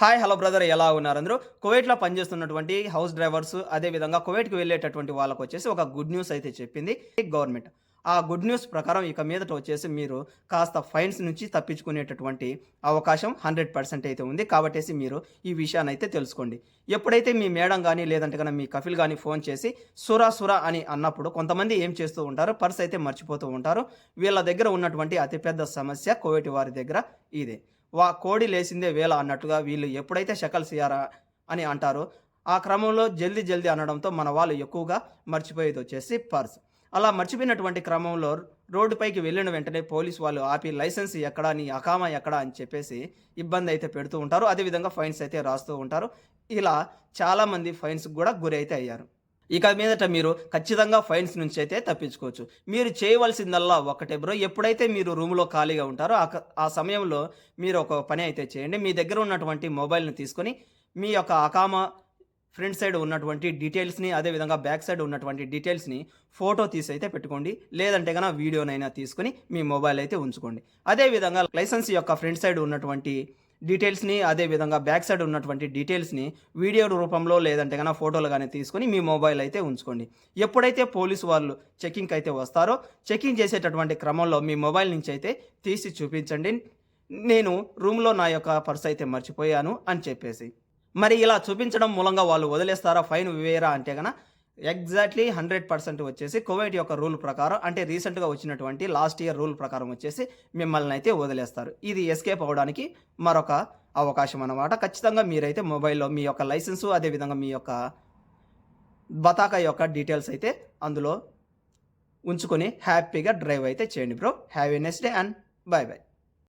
Hi hello brother ఎలా ఉన్నారు అందరూ? కువైట్లో పనిచేస్తున్నటువంటి హౌస్ డ్రైవర్స్ అదేవిధంగా కువైట్కి వెళ్ళేటటువంటి వాళ్ళకు వచ్చేసి ఒక గుడ్ న్యూస్ అయితే చెప్పింది గవర్నమెంట్. ఆ గుడ్ న్యూస్ ప్రకారం ఇక మీదట వచ్చేసి మీరు కాస్త ఫైన్స్ నుంచి తప్పించుకునేటటువంటి అవకాశం హండ్రెడ్ పర్సెంట్ అయితే ఉంది. కాబట్టేసి మీరు ఈ విషయాన్ని అయితే తెలుసుకోండి. ఎప్పుడైతే మీ మేడం కానీ లేదంటే కనుక మీ కఫిల్ కానీ ఫోన్ చేసి సురా సురా అని అన్నప్పుడు కొంతమంది ఏం చేస్తూ ఉంటారు? పర్స్ అయితే మర్చిపోతూ ఉంటారు. వీళ్ళ దగ్గర ఉన్నటువంటి అతిపెద్ద సమస్య కోవిడ్ వారి దగ్గర ఇదే. వా కోడి లేసిందే వేళ అన్నట్టుగా వీళ్ళు ఎప్పుడైతే షకల్ సియారా అని అంటారో ఆ క్రమంలో జల్దీ జల్దీ అనడంతో మన వాళ్ళు ఎక్కువగా మర్చిపోయేది వచ్చేసి పర్స్. అలా మర్చిపోయినటువంటి క్రమంలో రోడ్డుపైకి వెళ్ళిన వెంటనే పోలీస్ వాళ్ళు ఆపి లైసెన్స్ ఎక్కడా నీ అకామా ఎక్కడా అని చెప్పేసి ఇబ్బంది అయితే పెడుతూ ఉంటారు. అదేవిధంగా ఫైన్స్ అయితే రాస్తూ ఉంటారు. ఇలా చాలామంది ఫైన్స్ కూడా గురి అయితే అయ్యారు. ఇక మీదట మీరు ఖచ్చితంగా ఫైన్స్ నుంచి అయితే తప్పించుకోవచ్చు. మీరు చేయవలసిందల్లా ఒకటే బ్రో. ఎప్పుడైతే మీరు రూమ్లో ఖాళీగా ఉంటారో ఆ సమయంలో మీరు ఒక పని అయితే చేయండి. మీ దగ్గర ఉన్నటువంటి మొబైల్ని తీసుకొని మీ యొక్క అకామా ఫ్రంట్ సైడ్ ఉన్నటువంటి డీటెయిల్స్ని అదేవిధంగా బ్యాక్ సైడ్ ఉన్నటువంటి డీటెయిల్స్ని ఫోటో తీసి అయితే పెట్టుకోండి. లేదంటే కనుక వీడియోనైనా తీసుకొని మీ మొబైల్ అయితే ఉంచుకోండి. అదేవిధంగా లైసెన్స్ యొక్క ఫ్రంట్ సైడ్ ఉన్నటువంటి డీటెయిల్స్ని అదేవిధంగా బ్యాక్ సైడ్ ఉన్నటువంటి డీటెయిల్స్ని వీడియో రూపంలో లేదంటే కన్నా ఫోటోలు కానీ తీసుకొని మీ మొబైల్ అయితే ఉంచుకోండి. ఎప్పుడైతే పోలీసు వాళ్ళు చెకింగ్కి అయితే వస్తారో చెకింగ్ చేసేటటువంటి క్రమంలో మీ మొబైల్ నుంచి అయితే తీసి చూపించండి. నేను రూమ్లో నా యొక్క పర్స్ అయితే మర్చిపోయాను అని చెప్పేసి. మరి ఇలా చూపించడం మూలంగా వాళ్ళు వదిలేస్తారా? ఫైన్ వేయరా అంటే కనుక ఎగ్జాక్ట్లీ హండ్రెడ్ పర్సెంట్ వచ్చేసి కువైట్ యొక్క రూల్ ప్రకారం అంటే రీసెంట్గా వచ్చినటువంటి లాస్ట్ ఇయర్ రూల్ ప్రకారం వచ్చేసి మిమ్మల్ని అయితే వదిలేస్తారు. ఇది ఎస్కేప్ అవ్వడానికి మరొక అవకాశం అన్నమాట. ఖచ్చితంగా మీరైతే మొబైల్లో మీ యొక్క లైసెన్సు అదేవిధంగా మీ యొక్క బతాకా యొక్క డీటెయిల్స్ అయితే అందులో ఉంచుకొని హ్యాపీగా డ్రైవ్ అయితే చేయండి bro have a next day and bye bye